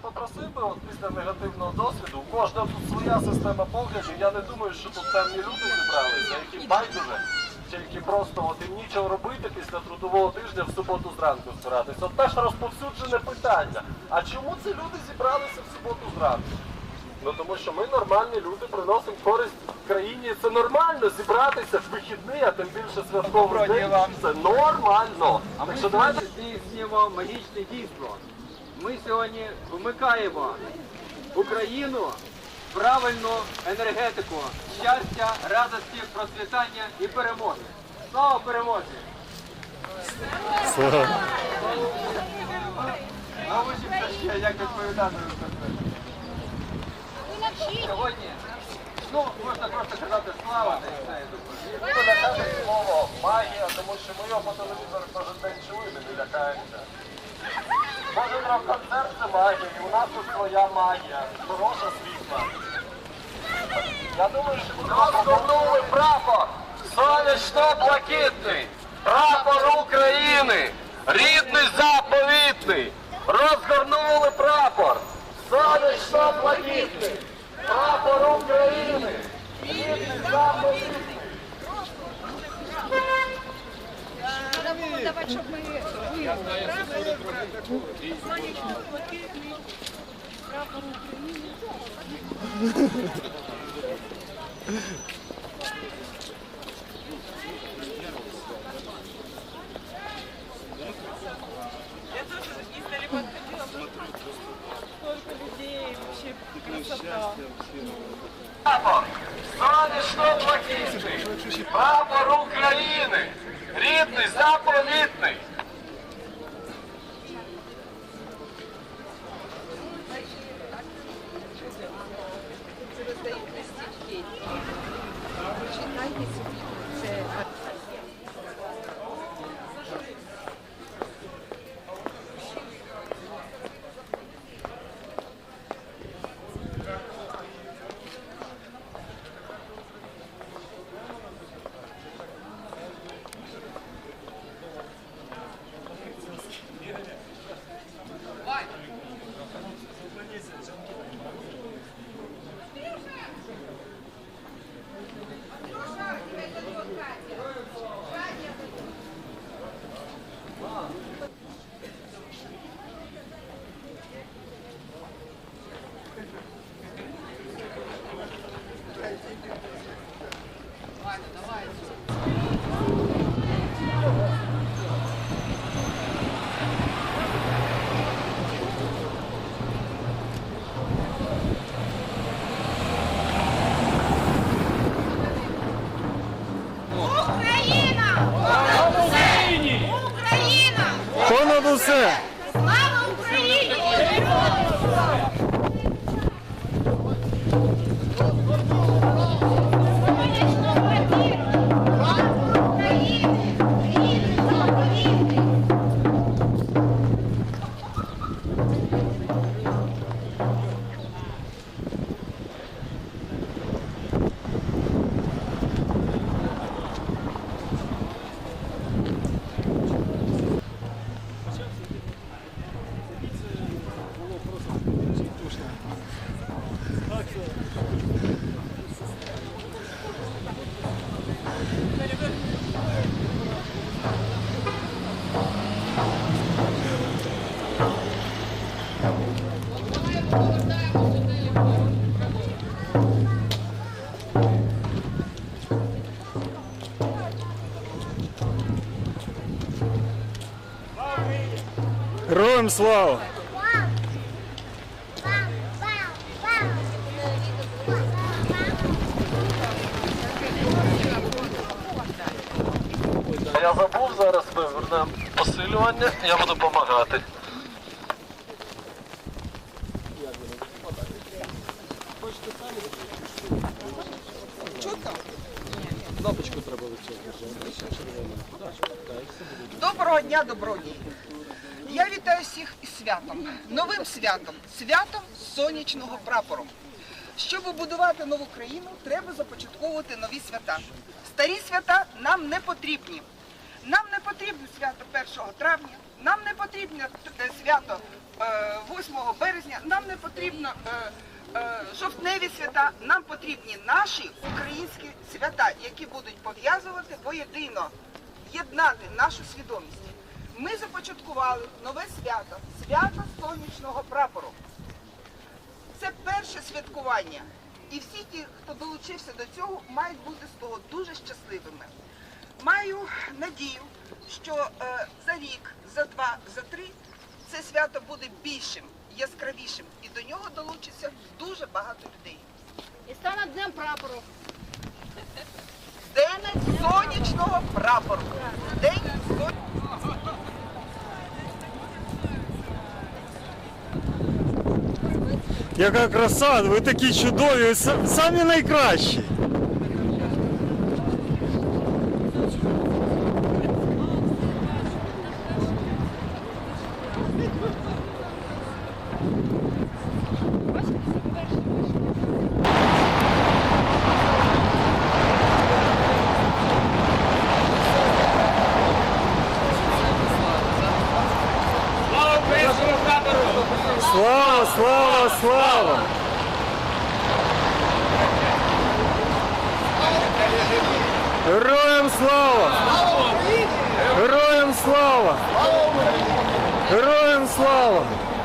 попросив би, от після негативного досвіду, у кожного тут своя система поглядів. Я не думаю, що тут темні люди зібралися, які байдуже, чи які просто от їм нічого робити після трудового тижня в суботу зранку збиратися. От теж розповсюджене питання. А чому ці люди зібралися в суботу зранку? Ну тому що ми нормальні люди приносимо користь країні. Це нормально зібратися в вихідний, а тим більше святковий день. Це нормально. А ми Так що давайте здійснюємо магічне дійство. Ми сьогодні вмикаємо Україну в правильну енергетику щастя, радості, процвітання і перемоги. Слава перемозі! Научимося ще, як відповідати. Сьогодні, ну, можна просто казати слава, все, я думаю. не слово магія, тому що ми його по телевізору кожен день чули, не лякаємося. Кожен рок-концерт це магія, і у нас тут своя магія, хороша світла. Я думаю, що розгорнули прапор. Сонячно-блакитний, прапор України, рідний заповітний. Розгорнули прапор. Сонячно-блакитний, прапор України, рідний заповітний. Треба було давати, щоб ми Я Героям слава! Я забув зараз ми вернемо посилювання, я буду допомагати. Доброго дня, добродії! Я вітаю всіх із святом, новим святом, святом сонячного прапору. Щоб побудувати нову країну, треба започатковувати нові свята. Старі свята нам не потрібні. Нам не потрібне свято 1 травня, нам не потрібне свято е, е, 8 березня, нам не потрібно е, е, жовтневі свята, нам потрібні наші українські свята, які будуть пов'язувати воєдино, єднати нашу свідомість. Ми започаткували нове свято свято сонячного прапору. Це перше святкування. І всі ті, хто долучився до цього, мають бути з того дуже щасливими. Маю надію, що е, за рік, за два, за три це свято буде більшим, яскравішим, і до нього долучиться дуже багато людей. І стане днем прапору. День сонячного прапору. День сонячного Яка краса, ви такі чудові, самі найкращі. Слава українському прапору! Слава, слава, слава! Героям слава! Героям слава! Героям слава!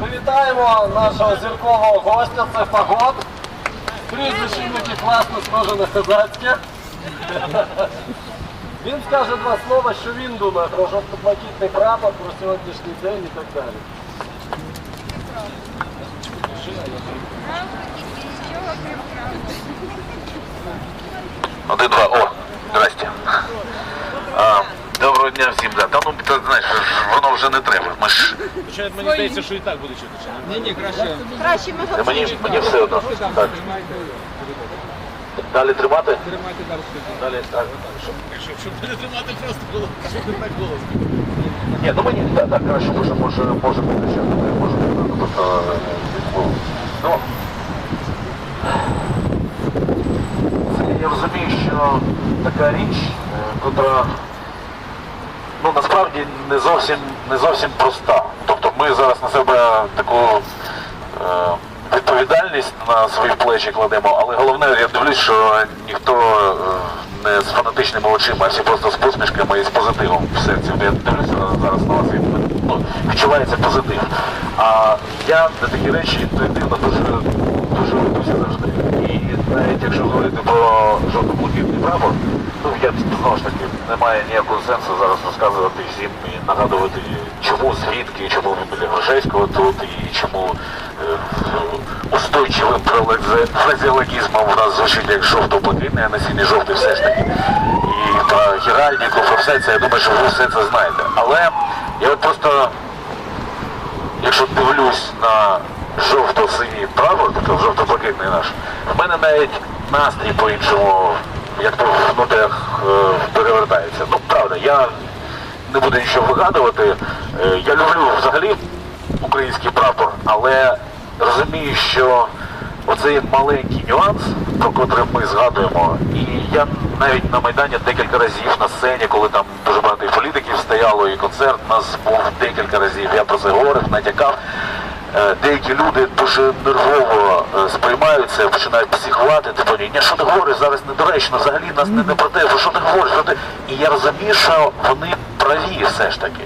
Привітаємо нашого зіркового гостя, це Фагот. Прізвище таке класно схоже на козацьке. Він скаже два слова, що він думає про жовто-блакитний прапор, про сьогоднішній день і так далі. Один, два, о, здрасте. А, доброго дня всім, да. Та ну, ти знаєш, воно вже не треба. Ми ж, Мені здається, що і так буде чути. Ні, ні, краще. Краще ми мені, мені все одно. Так. Далі тримати? Тримайте далі. Далі, так. Щоб, щоб не тримати просто голос. Щоб не так голос. Ні, ну мені так, так краще, може, може, може бути ще. Може бути. Тобто, е, ну, це я розумію, що така річ, е, котра ну насправді не зовсім не зовсім проста. Тобто ми зараз на себе таку е, відповідальність на свої плечі кладемо, але головне, я дивлюсь, що ніхто е, не з фанатичними очима, а всі просто з посмішками і з позитивом в серці. Я дивлюся зараз на вас ну, відчувається позитив. А я на такі речі інтуїтивно дуже дуже ведуся завжди. І навіть якщо говорити про жовто-блакитний прапор, ну я знову ж таки немає ніякого сенсу зараз розказувати всім і нагадувати, чому звідки, чому ви біля Грушевського тут і чому е, устойчивим фразеологізмом у нас звучить як жовто-блакитний, а не синій жовтий все ж таки. І про Геральдіку, про все це, я думаю, що ви все це знаєте. Але я от просто якщо дивлюсь на жовто-синій прапор, тобто жовто-блакитний наш, в мене навіть настрій по-іншому, як то в нотах е, перевертається. Ну, правда, я не буду нічого вигадувати. Е, я люблю взагалі український прапор, але розумію, що оцей маленький нюанс, про котрий ми згадуємо, і я навіть на Майдані декілька разів на сцені, коли там дуже багато і політиків стояло, і концерт у нас був декілька разів, я про це говорив, натякав. Е, Деякі люди дуже нервово е, сприймають це, починають психувати, типу, ні, що ти говориш, зараз недоречно, взагалі нас не, не про те, що ти говориш, про те. І я розумію, що вони праві все ж таки.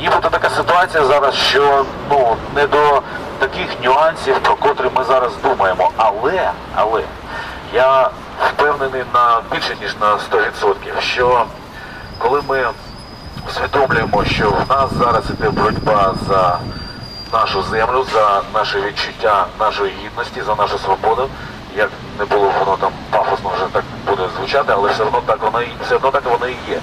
І буде така ситуація зараз, що ну не до таких нюансів, про котрі ми зараз думаємо. Але, але Я впевнений на більше ніж на 100%, що коли ми усвідомлюємо, що в нас зараз іде боротьба за нашу землю, за наше відчуття нашої гідності, за нашу свободу, як не було воно там пафосно вже так буде звучати, але все одно так воно і все одно так воно і є.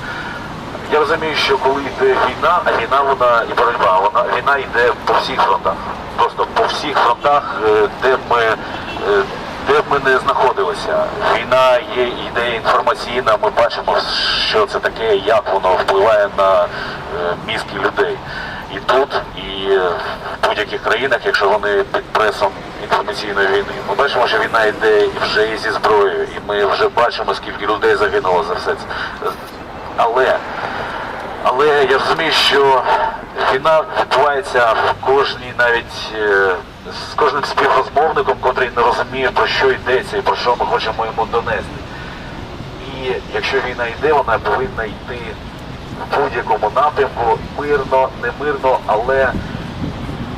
Я розумію, що коли йде війна, а війна вона і боротьба, вона війна йде по всіх фронтах. Просто по всіх фронтах, е, де ми е, де б ми не знаходилися. Війна є йде інформаційна, ми бачимо, що це таке, як воно впливає на е, мізки людей. І тут, і е, в будь-яких країнах, якщо вони під пресом інформаційної війни. Ми бачимо, що війна йде вже і зі зброєю, і ми вже бачимо, скільки людей загинуло за все це. Але але я розумію, що війна відбувається в кожній навіть е, з кожним співрозмовником, котрий не розуміє, про що йдеться і про що ми хочемо йому донести. І якщо війна йде, вона повинна йти в будь-якому напрямку, мирно, не мирно, але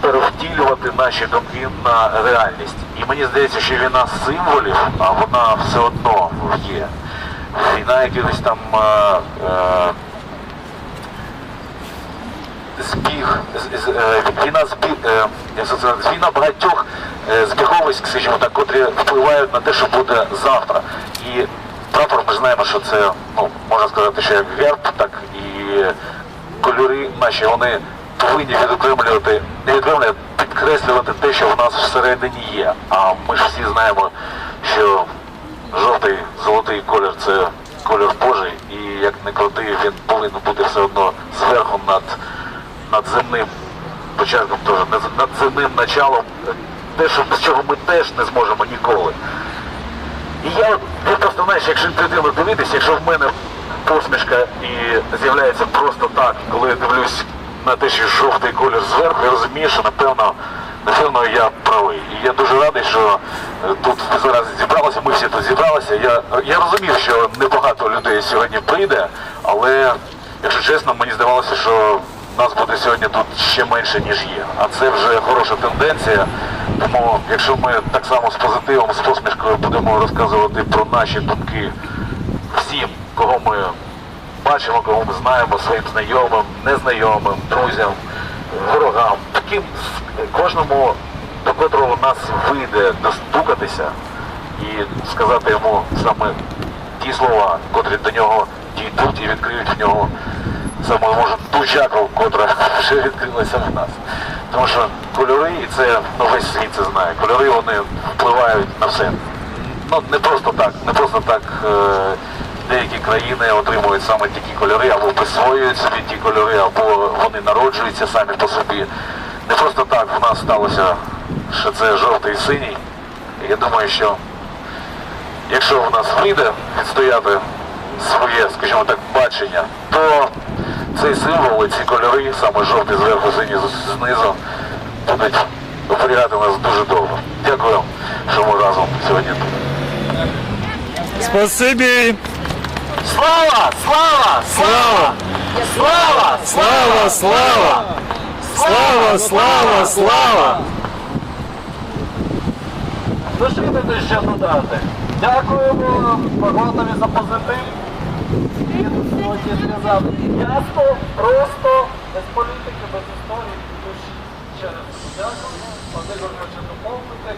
перевтілювати наші думки на реальність. І мені здається, що війна символів, а вона все одно є. Війна якихось там е, е, збіг, е, війна збіг, е, війна багатьох е, збіговиськ, скажімо так, котрі впливають на те, що буде завтра. І прапор ми знаємо, що це, ну, можна сказати, що як герб, так і кольори наші, вони повинні відокремлювати, не відокремлювати, підкреслювати те, що в нас всередині є. А ми ж всі знаємо, що жовтий золотий колір це колір Божий, і як не крути, він повинен бути все одно зверху над, над земним початком, теж, над, земним началом, те, що без чого ми теж не зможемо ніколи. І я, я просто знаєш, якщо інтуїтивно дивитися, якщо в мене посмішка і з'являється просто так, коли я дивлюсь на те, що жовтий колір зверху, я розумію, що напевно, напевно я правий. І я дуже радий, що е, тут зараз зібралися, ми всі тут зібралися. Я, я розумів, що небагато людей сьогодні прийде, але, якщо чесно, мені здавалося, що нас буде сьогодні тут ще менше, ніж є. А це вже хороша тенденція. Тому якщо ми так само з позитивом, з посмішкою будемо розказувати про наші думки всім, кого ми бачимо, кого ми знаємо, своїм знайомим, незнайомим, друзям, ворогам, таким кожному, до котрого нас вийде достукатися і сказати йому саме ті слова, котрі до нього дійдуть і відкриють в нього саме може ту чакру, котра вже відкрилася в нас. Тому що кольори, і це ну, весь світ це знає, кольори вони впливають на все. Ну не просто так, не просто так е, деякі країни отримують саме такі кольори, або присвоюють собі ті кольори, або вони народжуються самі по собі. Не просто так в нас сталося, що це жовтий і синій. Я думаю, що якщо в нас вийде відстояти своє, скажімо так, бачення, то цей символ і ці кольори, саме жовтий зверху, синій знизу, будуть оберігати нас дуже довго. Дякую, що ми разом сьогодні тут. Спасибі! Слава! Слава! Слава! Слава! Слава! Слава! Слава! Слава! Слава! Що ти ще додати? Дякуємо Погодові за позитив. Сьогодні сказав ясно, просто, без політики, без історії. Тож ще раз дякую. Ігор хоче доповнити.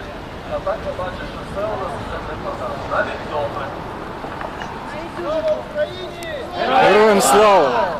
А так я бачу, що все у нас все непогано. Навіть добре. Героям слава!